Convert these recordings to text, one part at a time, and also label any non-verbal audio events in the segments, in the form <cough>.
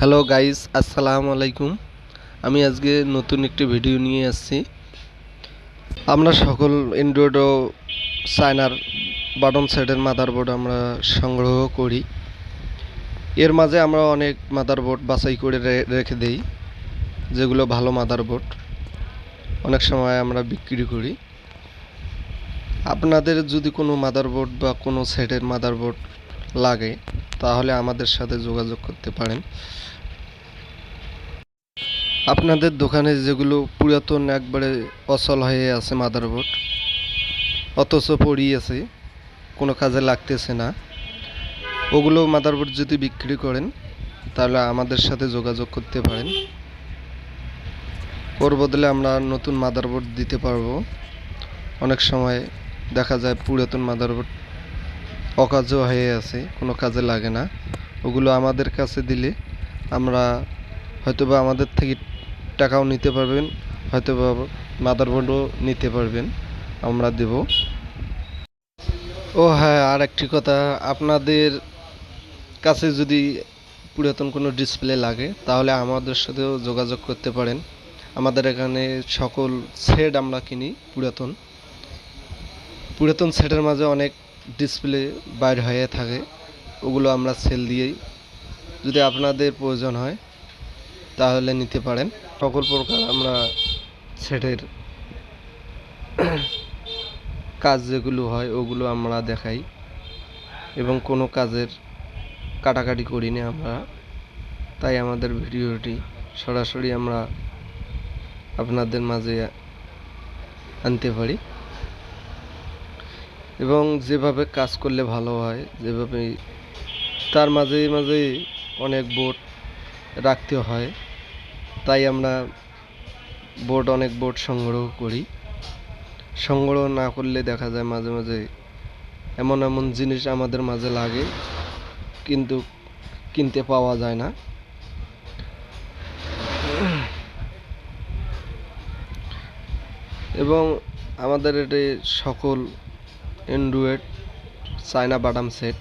Hello guys আসসালামু আলাইকুম আমি আজকে নতুন একটি ভিডিও নিয়ে আসছি। আমরা সকল অ্যান্ড্রয়েড ও চায়নার বাটন সেটের মাদারবোর্ড আমরা সংগ্রহ করি। এর মাঝে আমরা অনেক মাদারবোর্ড বাছাই করে রেখে দেই, যেগুলো ভালো মাদারবোর্ড অনেক সময় আমরা বিক্রি করি। আপনাদের যদি কোনো মাদারবোর্ড বা কোনো সেটের মাদারবোর্ড লাগে, তাহলে আমাদের সাথে যোগাযোগ করতে পারেন। আপনাদের দোকানে যেগুলো পুরাতন, একবারে অচল হয়ে আছে মাদারবোর্ড, অথচ পড়ি আছে কোনো কাজে লাগতেছে না। ওগুলো মাদারবোর্ড যদি বিক্রি করেন, তাহলে আমাদের সাথে যোগাযোগ করতে পারেন। ওর বদলে আমরা নতুন মাদারবোর্ড দিতে পারব। অনেক সময় দেখা যায় পুরাতন মাদারবোর্ড অকাজও হয়ে আছে, কোনো কাজে লাগে না। ওগুলো আমাদের কাছে দিলে আমরা হয়তোবা আমাদের থেকে টাকাও নিতে পারবেন, হয়তোবা মাদারবোর্ডও নিতে পারবেন, আমরা দেব। ও হ্যাঁ আর একটি কথা, আপনাদের কাছে যদি পুরাতন কোনো ডিসপ্লে লাগে, তাহলে আমাদের সাথেও যোগাযোগ করতে পারেন। আমাদের এখানে সকল সেট আমরা কিনি পুরাতন। পুরাতন সেটের মাঝে অনেক ডিসপ্লে বাইর হয়ে থাকে, ওগুলো আমরা সেল দিয়েই। যদি আপনাদের প্রয়োজন হয়, তাহলে নিতে পারেন। সকল প্রকার আমরা সেটের কাজ যেগুলো হয়, ওগুলো আমরা দেখাই। এবং কোনো কাজের কাটাকাটি করি না আমরা। তাই আমাদের ভিডিওটি সরাসরি আমরা আপনাদের মাঝে আনতে পারি। এবং যেভাবে কাজ করলে ভালো হয়, যেভাবে তার মাঝে মাঝে অনেক বোর্ড রাখতে হয়, তাই আমরা বোর্ড, অনেক বোর্ড সংগ্রহ করি। সংগ্রহ না করলে দেখা যায় মাঝে মাঝে এমন এমন জিনিস আমাদের মাঝে লাগে, কিন্তু কিনতে পাওয়া যায় না। এবং আমাদের এটি সকল অ্যান্ড্রয়েড চায়না বাটাম সেট,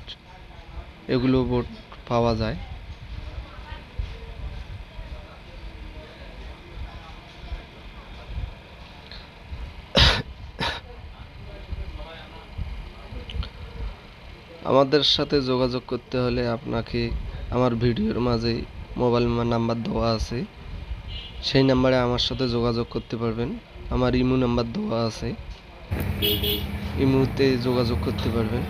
এগুলো বোর্ড পাওয়া যায়। আমাদের সাথে যোগাযোগ করতে হলে আপনাকে আমার ভিডিওর মাঝে মোবাইল নাম্বার দেওয়া আছে। সেই নাম্বারে আমার সাথে যোগাযোগ করতে পারবেন। আমার ইমো নাম্বার দেওয়া আছে। ইমোতে যোগাযোগ করতে পারবেন।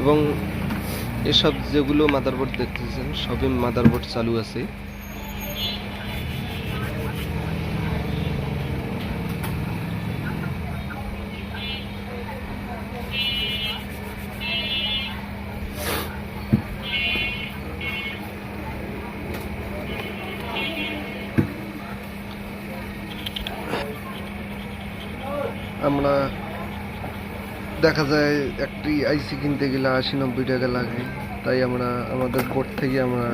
এবং এসব যেগুলো মাদারবোর্ড দেখতেছেন সবই মাদারবোর্ড চালু আছে। আমরা দেখা যায় একটি আইসি কিনতে গেলে আশি নব্বই টাকা লাগে। তাই আমরা আমাদের বোর্ড থেকে আমরা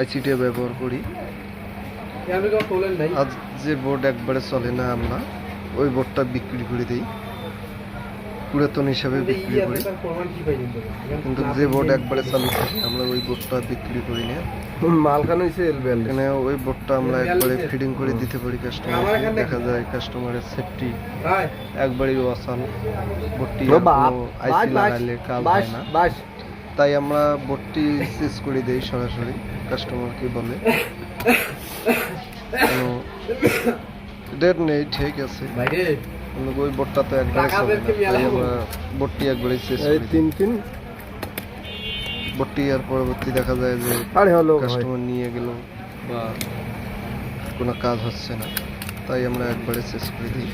আইসিটা ব্যবহার করি। আজ যে বোর্ড একবারে চলে না আমরা ওই বোর্ডটা বিক্রি করে দিই। পুরাতন হিসাবে বিক্রি করি। কিন্তু যে বোর্ড একবারে চালু থাকে আমরা ওই বোর্ডটা বিক্রি করি না। মালখান হয়েছে এলবেল এখানে ওই বোর্ডটা আমরা একবারে ফিডিং করে দিতে পারি কাস্টমারকে দেখা যায় কাস্টমারের সেফটি একবারই অসান বোর্ডটি আইসি লাগাইলে কাজ হয় না। তাই আমরা বোর্ডটি চেঞ্জ করে দেই সরাসরি কাস্টমারকে বলে। <laughs> ডেট নেই ঠিক আছে। ওই বোর্ডটা তো একবারে তাই আমরা বোর্ডটি একবারে শেষ এই তিন তিন। বোর্ডটি আর পরবর্তী দেখা যায় যে আরে হলো কাস্টমার নিয়ে গেল বা কোনো কাজ হচ্ছে না। তাই আমরা একবারে শেষ করে দিই।